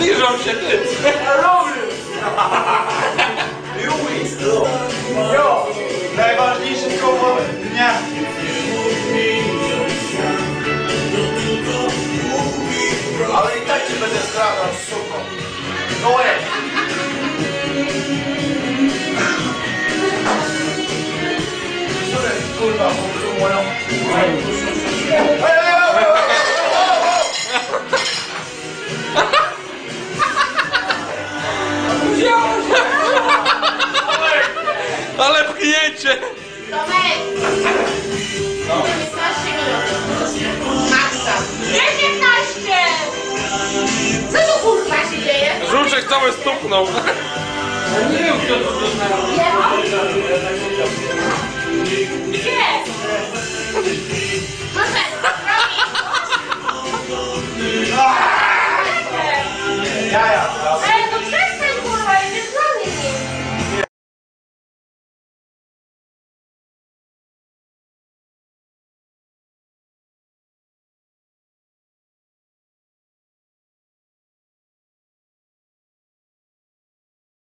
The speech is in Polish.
Liżą się ty! Najważniejsze słowo dnia. Ale i tak cię będę zdradzał, suko. No łeb. Pchnięcie! Tomek! 15 minut. Maksa. 19! Co tu kurwa się dzieje? Żuczek cały stuknął. Lewo? Gdzie? Proszę.